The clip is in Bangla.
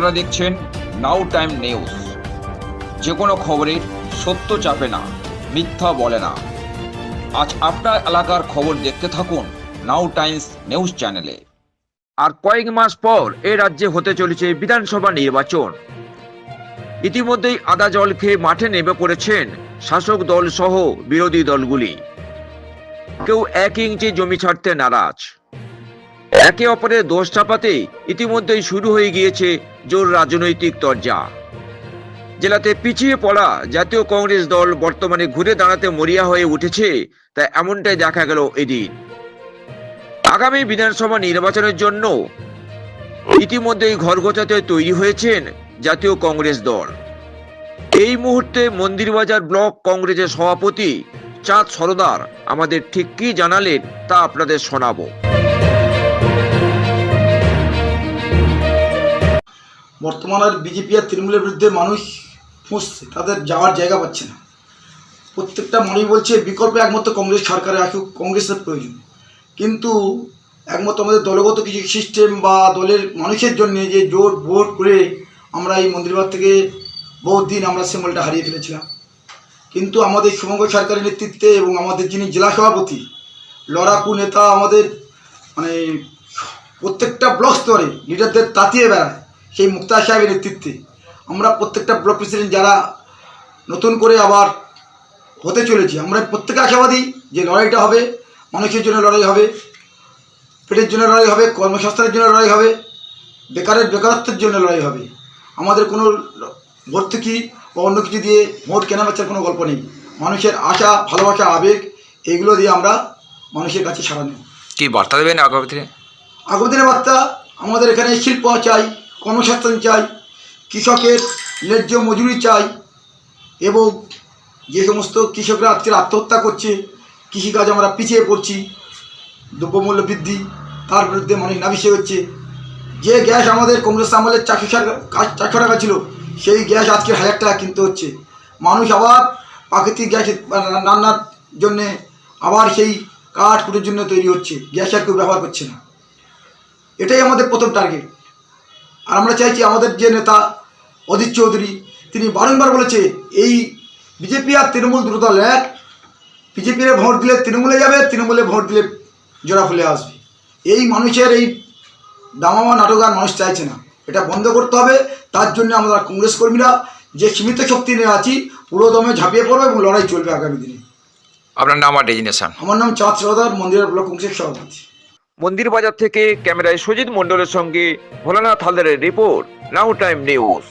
আপনারা দেখছেন নাও টাইম নিউজ যে কোনো খবরের সত্য চাপে না, মিথ্যা বলে না। আজ আপনার এলাকার খবর দেখতে থাকুন নাও টাইমস নিউজ চ্যানেলে আর কয়েক মাস পর এ রাজ্যে হতে চলেছে বিধানসভা নির্বাচন। ইতিমধ্যেই আদা জল খেয়ে মাঠে নেমে পড়েছেন শাসক দল সহ বিরোধী দলগুলি। কেউ এক ইঞ্চি জমি ছাড়তে নারাজ। একে অপরের দোষ চাপাতে ইতিমধ্যেই শুরু হয়ে গিয়েছে জোর রাজনৈতিক তরজা। জেলাতে পিছিয়ে পড়া জাতীয় কংগ্রেস দল বর্তমানে ঘুরে দাঁড়াতে মরিয়া হয়ে উঠেছে, তা এমনটাই দেখা গেল এদিন। আগামী বিধানসভা নির্বাচনের জন্য ইতিমধ্যেই ঘর তৈরি হয়েছেন জাতীয় কংগ্রেস দল। এই মুহূর্তে মন্দিরবাজার ব্লক কংগ্রেসের সভাপতি চাঁদ সরদার আমাদের ঠিক কি জানালেন তা আপনাদের শোনাবো। বর্তমানে বিজেপি আর তৃণমূলের বিরুদ্ধে মানুষ ফুঁসছে, তাদের যাওয়ার জায়গা পাচ্ছে না। প্রত্যেকটা মানুষ বলছে, বিকল্প একমাত্র কংগ্রেস সরকারে আসুক কংগ্রেসের প্রয়োজন। কিন্তু একমাত্র আমাদের দলগত কিছু সিস্টেম বা দলের মানুষের জন্য যে জোট ভোট করে আমরা এই মন্দিরবার থেকে বহু দিন আমরা সিম্বলটা হারিয়ে ফেলেছিলাম। কিন্তু আমাদের শুভঙ্গ সরকারের নেতৃত্বে এবং আমাদের যিনি জেলা সভাপতি, লড়াকু নেতা আমাদের মানে প্রত্যেকটা ব্লক স্তরে লিডারদের তাতিয়ে বেড়ায়। সেই মুক্তা সাহেবের নেতৃত্বে। আমরা প্রত্যেকটা ব্লক প্রেসিডেন্ট যারা নতুন করে আবার হতে চলেছি আমরা প্রত্যেকে আশাবাদী যে লড়াইটা হবে মানুষের জন্য লড়াই হবে পেটের জন্য লড়াই হবে কর্মসংস্থানের জন্য লড়াই হবে বেকারের বেকারত্বের জন্য লড়াই হবে। আমাদের কোনো ভর্তুকি বা অন্য কিছু দিয়ে ভোট কেনা বেচার কোনো গল্প নেই। মানুষের আশা ভালোবাসা আবেগ এগুলো দিয়ে আমরা মানুষের কাছে সারা নেব। কি বার্তা দেবেন আগামী দিনে? আগামী দিনের বার্তা আমাদের এখানে শিল্প চাই কর্মসংস্থান চাই, কৃষকের ন্যায্য মজুরি চাই এবং যে সমস্ত কৃষকরা আজকে আত্মহত্যা করছে, কৃষিকাজ আমরা পিছিয়ে পড়ছি, দ্রব্যমূল্য বৃদ্ধি, তার বিরুদ্ধে মানুষ নাবিশে হচ্ছে। যে গ্যাস আমাদের কংগ্রেস আমলের চারশো চারশো টাকা ছিল, সেই গ্যাস আজকে হাজার টাকা কিনতে হচ্ছে। মানুষ আবার প্রাকৃতিক গ্যাস রান্নার জন্যে আবার সেই কাঠ কুটের জন্য তৈরি হচ্ছে। গ্যাস আর কেউ ব্যবহার করছে না। এটাই আমাদের প্রথম টার্গেট আর আমরা চাইছি আমাদের যে নেতা অজিত চৌধুরী তিনি বারংবার বলেছে এই বিজেপি আর তৃণমূল দল এক। বিজেপির ভোট দিলে তৃণমূলে যাবে তৃণমূলে ভোট দিলে জোড়া ফুলে আসবে। এই মানুষের এই দামামা নাটক আর মানুষ চাইছে না। এটা বন্ধ করতে হবে তার জন্য আমরা কংগ্রেস কর্মীরা যে সীমিত শক্তি নিয়ে আছি পুরো দমে ঝাঁপিয়ে পড়বে এবং লড়াই চলবে আগামী দিনে। আপনার নাম আর ডেজিনেশন। আমার নাম চাঁদ সরদার মন্দিরের ব্লক কংগ্রেসের সভাপতি। মন্দির বাজার থেকে ক্যামেরায় সজিত মণ্ডলের সঙ্গে ভোলানাথ হালদারের রিপোর্ট। নাও টাইম নিউজ।